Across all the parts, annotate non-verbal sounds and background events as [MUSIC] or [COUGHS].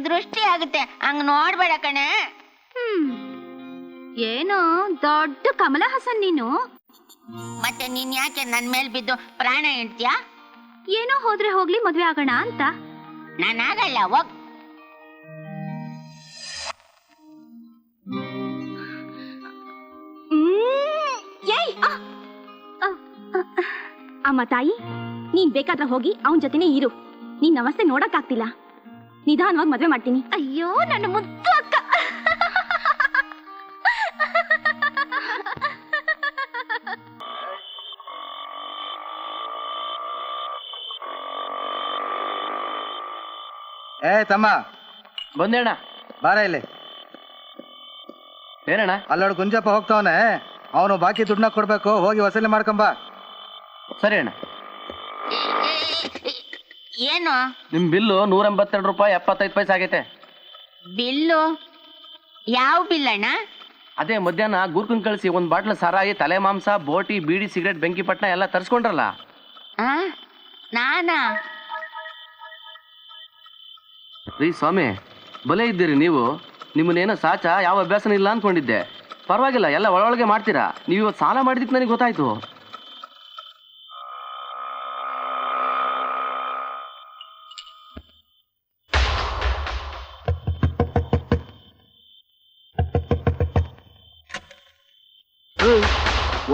ನನಗ್ ದೃಷ್ಟಿ ಆಗುತ್ತೆ. ಹಂಗ್ ನೋಡ್ಬೇಡ ಕಣೆ. ಹ್ಮ್. ಏನೋ ದೊಡ್ಡ ಕಮಲ ಹಾಸನ್ ನೀನು. ಮತ್ತೆ ನೀನ್ ಯಾಕೆ ನನ್ ಮೇಲ್ ಬಿದ್ದು ಪ್ರಾಣ ಇಡ್ತೀಯಾ? ಏನೋ ಹೋದ್ರೆ ಹೋಗ್ಲಿ ಮದ್ವೆ ಆಗೋಣ ಅಂತ. ನಾನ್ ಆಗಲ್ಲ ಹೋಗ್ ಅಮ್ಮ ತಾಯಿ ನೀನ್ ಬೇಕಾದ್ರೆ ಹೋಗಿ ಅವನ್ ಜೊತೆನೆ ಇರು. ನೀನ್ ನಮಸ್ತೆ ನೋಡಕ್ ಆಗ್ತಿಲ್ಲ ನಿಧಾನವಾಗಿ ಮದ್ವೆ ಮಾಡ್ತೀನಿ. ಅಯ್ಯೋ ನನ್ನ ಮುದ್ದು ಅಕ್ಕ. ಏ ತಮ್ಮ. ಬಂದೇಣ. ಬಾರ ಇಲ್ಲಿ. ಏನಣ್ಣ? ಅಲ್ಲೋಡು ಗುಂಜಪ್ಪ ಹೋಗ್ತಾವನೆ. ಅವನು ಬಾಕಿ ದುಡ್ಡನ್ನ ಕೊಡ್ಬೇಕು. ಹೋಗಿ ವಸೂಲಿ ಮಾಡ್ಕೊಂಬ ಸರಿ ಅಣ್ಣ. ಏನು? ನಿಮ್ ಬಿಲ್ಲು ನೂರ ಎಂಬತ್ತೆರಡು ರೂಪಾಯಿ ಎಪ್ಪತ್ತೈದು ಪೈಸೆ ಆಗೈತೆ. ಬಿಲ್ಲು? ಯಾವ ಬಿಲ್ ಅಣ್ಣ? ಅದೇ ಮಧ್ಯಾಹ್ನ ಗುರ್ಕನ್ ಕಳಿಸಿ ಒಂದ್ ಬಾಟ್ಲ ಸಾರಾಯಿ ತಲೆ ಮಾಂಸ ಬೋಟಿ ಬೀಡಿ ಸಿಗರೇಟ್ ಬೆಂಕಿಪಟ್ನ ಎಲ್ಲ ತರ್ಸ್ಕೊಂಡ್ರಲ್ಲ. ಆ? ನಾನಾ? ರೀ ಸ್ವಾಮಿ ಬಲೆ ಇದ್ದೀರಿ ನೀವು. ನಿಮ್ಮನ್ನೇನೋ ಸಾಚ ಯಾವ ಅಭ್ಯಾಸನೂ ಇಲ್ಲ ಅನ್ಕೊಂಡಿದ್ದೆ ಪರವಾಗಿಲ್ಲ ಎಲ್ಲ ಒಳೊಳಗೆ ಮಾಡ್ತೀರಾ. ನೀವು ಇವತ್ತು ಸಾಲ ಮಾಡಿದಕ್ಕೆ ನನಗೆ ಗೊತ್ತಾಯ್ತು.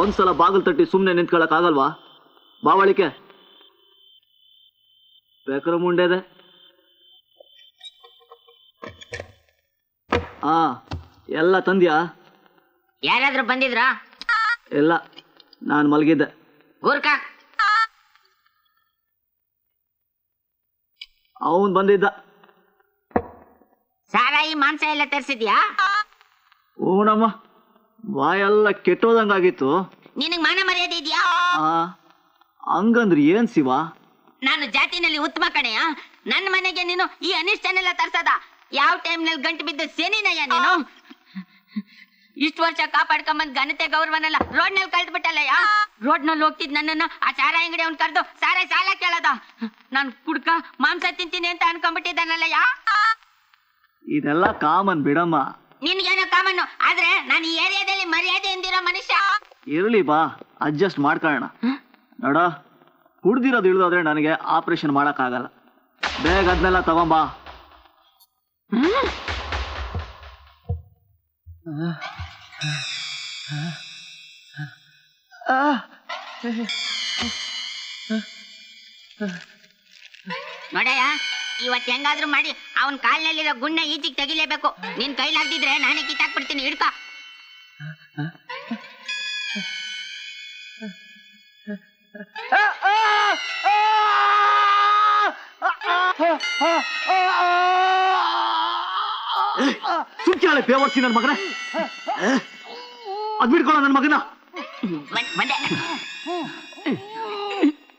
ಒಂದ್ಸಲ ಬಾಗಿಲು ತಟ್ಟಿ ಸುಮ್ಮನೆ ನಿಂತ್ಕೊಳಕ್ ಆಗಲ್ವಾ ಬಾವಳಿಕೆ ಬೇಕರು ಮುಂಡೆದೆ ಆ ಎಲ್ಲ ತಂದ್ಯಾ? ಯಾರಾದ್ರೂ ಬಂದಿದ್ರಾ? ಎಲ್ಲ ನಾನು ಮಲಗಿದ್ದೆ. ಗೂರ್ಖಾ ಅವನ್ ಬಂದಿದ್ದ. ಸಾರಾಯಿ ಮಾಂಸ ಎಲ್ಲ ತರಿಸಿದ್ಯಾ? ಊಣಮ್ಮ ಬಾಯೆಲ್ಲ ಕೆಟ್ಟೋದಂಗಾಗಿತ್ತು. ನಿನಗ್ ಮಾನ ಮರ್ಯಾದೆ ಇದೆಯಾ? ಆ ಹಂಗಂದ್ರೆ ಏನ್ ಶಿವ? ನಾನು ಜಾತಿನಲ್ಲಿ ಉತ್ತಮ ಕಣೆಯ ನನ್ನ ಮನೆಗೆ ನೀನು ಈ ಅನಿಷ್ಟನೆಲ್ಲ ತರ್ಸದ? ಯಾವ ಟೈಮ್ನಲ್ಲಿ ಗಂಟು ಬಿದ್ದು ಸೇನಿನಯ್ಯ ನೀನು? ಇಷ್ಟು ವರ್ಷ ಕಾಪಾಡ್ಕೊಂಬಂದ್ ಘನತೆ ಗೌರವನೆಲ್ಲ ರೋಡ್ನಲ್ಲಿ ಕಳ್ದ್ಬಿಟ್ಟಲ್ಲಯ್ಯ? ರೋಡ್ನಲ್ಲಿ ಹೋಗ್ತಿದ್ ನನ್ನನ್ನ ಆ ಸಾರ ಅಂಗಡಿ ಅವ್ನ್ ಕರೆದು ಸಾರ ಸಾಲ ಕೇಳದ. ನಾನು ಕುಡ್ಕ ಮಾಂಸ ತಿಂತೀನಿ ಅಂತ ಅನ್ಕೊಂಡ್ಬಿಟ್ಟಿದ್ದಾನಲ್ಲಯ್ಯ? ಇದೆಲ್ಲ ಕಾಮನ್ ಬಿಡಮ್ಮ. ನಿನ್ಗೇನೋ ಕಾಮನ್ನು ಆದ್ರೆ ನಾನು ಈ ಏರಿಯಾದಲ್ಲಿ ಮರ್ಯಾದೆ ಎಂದಿರೋ ಮನುಷ್ಯ. ಇರ್ಲಿ ಬಾ ಅಡ್ಜಸ್ಟ್ ಮಾಡ್ಕೊಳ್ಳೋಣ. ನೋಡ ಕುಡ್ದಿರೋದು ಇಳಿದೋದ್ರೆ ನನಗೆ ಆಪರೇಷನ್ ಆಗಲ್ಲ ಬೇಗ ಅದನ್ನೆಲ್ಲ ತಗೊಂಬಾ. ನೋಡಯ್ಯ ಇವತ್ ಹೆಂಗಾದ್ರೂ ಮಾಡಿ ಅವನ್ ಕಾಲ್ನಲ್ಲಿರೋ ಗುಣ್ಣ ಈಚಿಗೆ ತೆಗಿಲೇಬೇಕು. ನಿನ್ ಕೈಲಾಗ್ದಿದ್ರೆ ನಾನೇ ಕಿತ್ತಾಕ್ಬಿಡ್ತೀನಿ ಹಿಡ್ಕ. ಸುಮ್ಕೆ ಬೇವರ್ಸಿ ನನ್ನ ಮಗನೇ? ಅದ್ ಬಿಡ್ಕೊಳ್ಳೋ ನನ್ನ ಮಗನ? ಬಂದ್-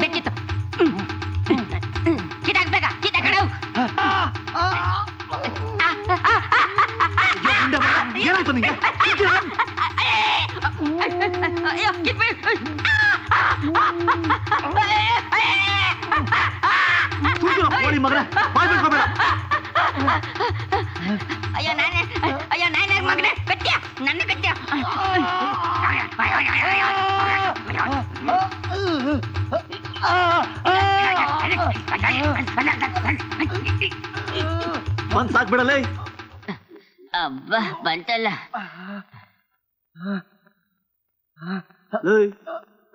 ಬೇಕಿತ್ತು. ಕಿಟಾಕ್ ಬೇಗ ಕಿಟಾಕ್ ಕಡವು ಏನಾಯ್ತು ನಿಂಗೆ? ಅಯ್ಯೋ ಕೋಳಿ ಮಗನ ಮಾಡ್ಬೇಕೋಬೇಡ ಅಯ್ಯೋ ನಾನೇ ಅಯ್ಯೋ ನಾನೇ ಮಗನೇ ಕಟ್ಟಿಯ ನನ್ನ ಕಟ್ಟಿಯ ಬಂದ್ ಸಾಕ್ಬಿಡಲೇ. ಅಬ್ಬ ಬಂತಲ್ಲ.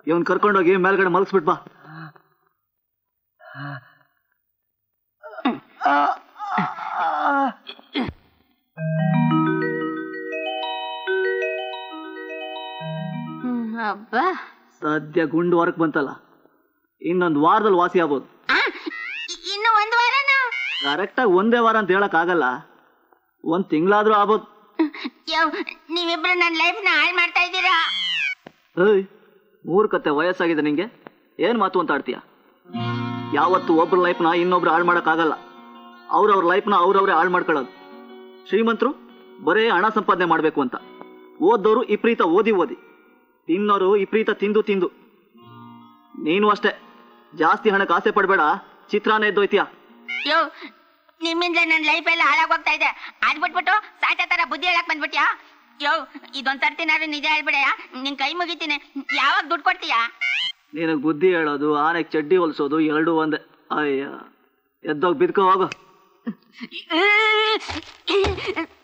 ಇವನ್ ಕರ್ಕೊಂಡೋಗಿ ಮೇಲ್ಗಡೆ ಮಲಗಿಸ್ಬಿಟ್ ಬಾ. ಅಬ್ಬ. ಸದ್ಯ ಗುಂಡು ಹೊರಕ್ ಬಂತಲ್ಲ. ಇನ್ನೊಂದು ವಾರದಲ್ಲಿ ವಾಸಿ ಆಗ್ಬೋದು. ಕರೆಕ್ಟಾಗಿ ಒಂದೇ ವಾರ ಅಂತ ಹೇಳಕ್ಕಾಗಲ್ಲ ಒಂದ್ ತಿಂಗಳಾದ್ರೂ ಆಗ್ಬೋದು. ಯೋ ನೀವಿಬ್ರು ನನ್ನ ಲೈಫ್ನ ಹಾಳು ಮಾಡ್ತಾ ಇದ್ದೀರಾ? ಏಯ್ ಮೂರ್ಖತೆ ವಯಸ್ಸಾಗಿದೆ ನಿಂಗೆ. ಏನ್ ಮಾತು ಅಂತ ಆಡ್ತೀಯ? ಯಾವತ್ತು ಒಬ್ರ ಲೈಫ್ನ ಇನ್ನೊಬ್ರು ಹಾಳು ಮಾಡೋಕ್ಕಾಗಲ್ಲ ಅವ್ರವ್ರ ಲೈಫ್ನ ಅವ್ರವ್ರೇ ಹಾಳು ಮಾಡ್ಕೊಳ್ಳೋದು. ಶ್ರೀಮಂತರು ಬರೇ ಹಣ ಸಂಪಾದನೆ ಮಾಡ್ಬೇಕು ಅಂತ. ಓದೋರು ವಿಪರೀತ ಓದಿ ಓದಿ. ತಿನ್ನೋರು ಇಪ್ರೀತ ತಿಂದು ತಿಂದು. ನೀನು ಅಷ್ಟೇ. ಜಾಸ್ತಿ ಹಣಕ್ಕೆ ಆಸೆ ಪಡಬೇಡ. ಚಿತ್ರಾನೇ ಎದ್ದೋಯ್ತೀಯ? ಯೋ ನಿಮ್ಮಿಂದ ನನ್ನ ಲೈಫ್ ಎಲ್ಲ ಹಾಳಾಗೋಗ್ತಾ ಇದೆ. ಅದ್ ಬಿಟ್ಬಿಟ್ಟು ಸಾಟ ತರ ಬುದ್ಧಿ ಹೇಳಕ್ ಬಂದ್ಬಿಟ್ಯಾ? ಯೋ ಇದೊಂದ್ ಸರ್ತಿನಾರು ನಿಜ ಹೇಳ್ಬಿಡಯ್ಯ? ನಿನ್ ಕೈ ಮುಗಿತೀನಿ. ಯಾವಾಗ ದುಡ್ಡು ಕೊಡ್ತೀಯಾ? ನಿನಗೆ ಬುದ್ಧಿ ಹೇಳೋದು ಆನೆಗ್ ಚಡ್ಡಿ ಹೊಲ್ಸೋದು ಎರಡು ಒಂದೇ. ಅಯ್ಯ ಎದ್ದೋಗ್ ಬಿದ್ಕೋ ಹೋಗು. [COUGHS]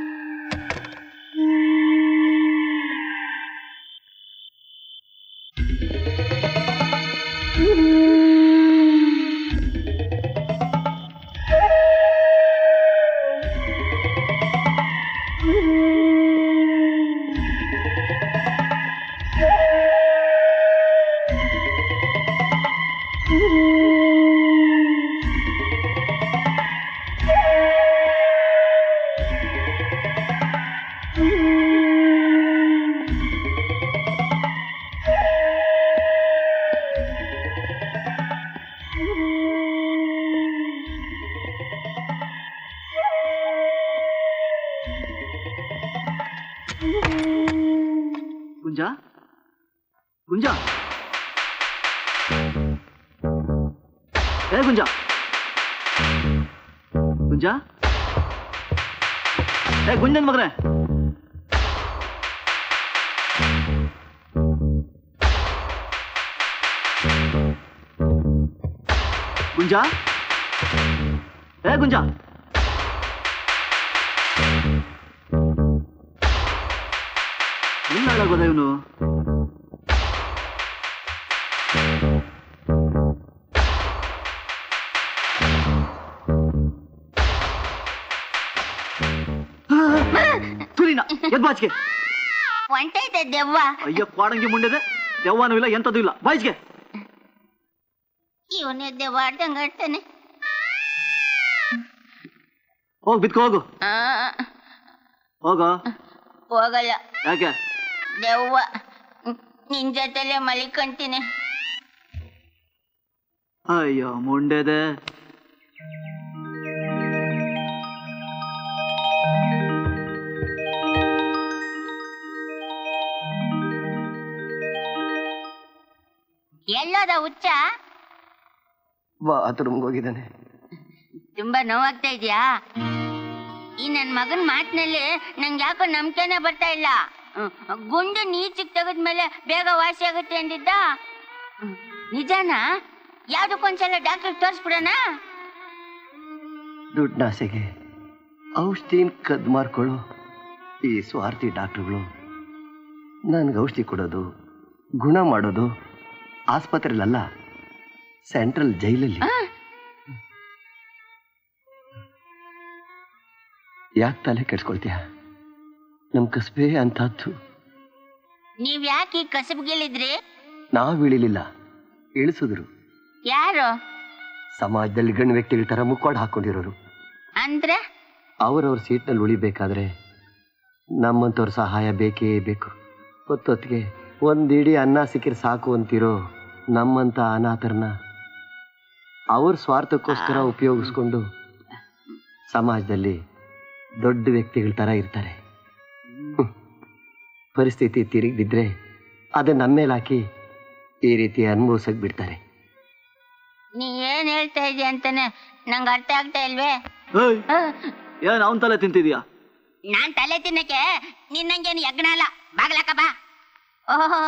ಬೇಡ ಬೇಡ ಬೇಡ ದೆವ್ವ ದೆವ್ವ ಗುಂಜ ಗುಂಜ ಏ ಗುಂಜ ಗುಂಜ ಏ ಗುಂಜನ್ ಮಗನೇ ಗುಂಜ ಏ ಗುಂಜ ಇಲ್ಲ ಹಾಳಾಗೋದ ಇವನು ತುರಿನ ಎದ್ಬಾಚ್ಗೆ ಹೊಂಟೈತೆ ದೆವ್ವ. ಅಯ್ಯ ಕ್ವಾಡಂಗಿ ಮುಂಡೆದೆ. ದೆವ್ವನೂ ಇಲ್ಲ ಎಂತದೂ ಇಲ್ಲ. ಬಾಯ್ಸ್ಗೆ. ಇವನೇ ದೆವ್ವ ಆಡ್ದಂಗ ಆಡ್ತಾನೆ. ಹೋಗ್ ಬಿತ್ಕೋ ಹೋಗು. ಹೋಗೋ. ಹೋಗಲ್ಲ. ಯಾಕೆ? ದೆವ್ವ ನಿನ್ ಜೊತೆಲೆ ಮಲಿಕೊಂತೀನಿ. ಅಯ್ಯೋ ಮುಂಡೆದ. ಎಲ್ಲೋದ ಹುಚ್ಚ? ಬಾತ್ರೂಮ್ಗೆ ಹೋಗಿದ್ದಾನೆ ತುಂಬಾ ನೋವಾಗ್ತಾ ಇದೆಯಾ? ಈ ನನ್ ಮಗನ್ ಮಾತಿನಲ್ಲಿ ನಂಗೆ ಯಾಕೋ ನಂಬಿಕೆನೆ ಬರ್ತಾ ಇಲ್ಲ. ಗುಂಡು ನೀಚಕ್ ತೆಗೆದ್ಮೇಲೆ ಬೇಗ ವಾಸಿ ಆಗುತ್ತೆ ಅಂದಿದ್ದ ನಿಜಾನ ನಿಜಾನಾ? ಯಾವ್ದಕ್ಕೊಂದ್ಸಲ ಡಾಕ್ಟರ್ ತೋರಿಸ್ಬಿಡೋಣ? ದುಡ್ಡಾಸೆಗೆ ಔಷಧಿನ ಕದ್ ಮಾರ್ಕೊಳು ಈ ಸ್ವಾರ್ಥಿ ಡಾಕ್ಟ್ರುಗಳು. ನನ್ಗೆ ಔಷಧಿ ಕೊಡೋದು ಗುಣ ಮಾಡೋದು ಆಸ್ಪತ್ರೆಲಲ್ಲ ಸೆಂಟ್ರಲ್ ಜೈಲಲ್ಲಿ. ಯಾಕೆ ತಲೆ ಕೆಡ್ಸ್ಕೊಳ್ತೀಯ? ನಮ್ಮ ಕಸಬೆ ಅಂತದ್ದು ನೀವ್ ಯಾಕೆ ಕಸಬ್ಗಿಳಿದ್ರಿ? ನಾವ್ ಇಳಿಲಿಲ್ಲ ಇಳಿಸಿದ್ರು. ಯಾರು? ಸಮಾಜದಲ್ಲಿ ಗಣ್ಯ ವ್ಯಕ್ತಿಗಳ ತರ ಮುಕ್ಕೋಡ್ ಹಾಕೊಂಡಿರೋರು. ಅಂದ್ರೆ? ಅವರವ್ರ ಸೀಟ್ನಲ್ಲಿ ಉಳಿಬೇಕಾದ್ರೆ ನಮ್ಮಂತವ್ರ ಸಹಾಯ ಬೇಕೇ ಬೇಕು. ಹೊತ್ತೊತ್ತಿಗೆ ಒಂದಿಡೀ ಅನ್ನ ಸಿಕ್ಕಿರ್ ಸಾಕು ಅಂತಿರೋ ನಮ್ಮಂತ ಅನಾಥರನ್ನ ಅವ್ರ ಸ್ವಾರ್ಥಕ್ಕೋಸ್ಕರ ಉಪಯೋಗಿಸ್ಕೊಂಡು ಸಮಾಜದಲ್ಲಿ ದೊಡ್ಡ ವ್ಯಕ್ತಿಗಳ ಥರ ಇರ್ತಾರೆ. ಪರಿಸ್ಥಿತಿ ತಿರುಗಿ ಬಿದ್ದರೆ ಅದನ್ನ ನಮ್ಮ ಮೇಲೆ ಹಾಕಿ ಈ ರೀತಿ ಅನುಭವಿಸಕ್ ಬಿಡ್ತಾರೆ. ನೀ ಏನ್ ಹೇಳ್ತಾ ಇದೀಯ ಅಂತಾನೆ ನಂಗೆ ಅರ್ಥ ಆಗ್ತಾ ಇಲ್ವೇ? ಏನ್ ಅವನ್ ತಲೆ ತಿಂತಿದ್ಯಾ? ನಾನ್ ತಲೆ ತಿನ್ನಕ್ಕೆ ನಿನ್ನಂಗೇನು ಯಜ್ಞ ಅಲ್ಲ? ಬಾಗ್ಲಕ್ಕ ಬಾ. ಓಹೋ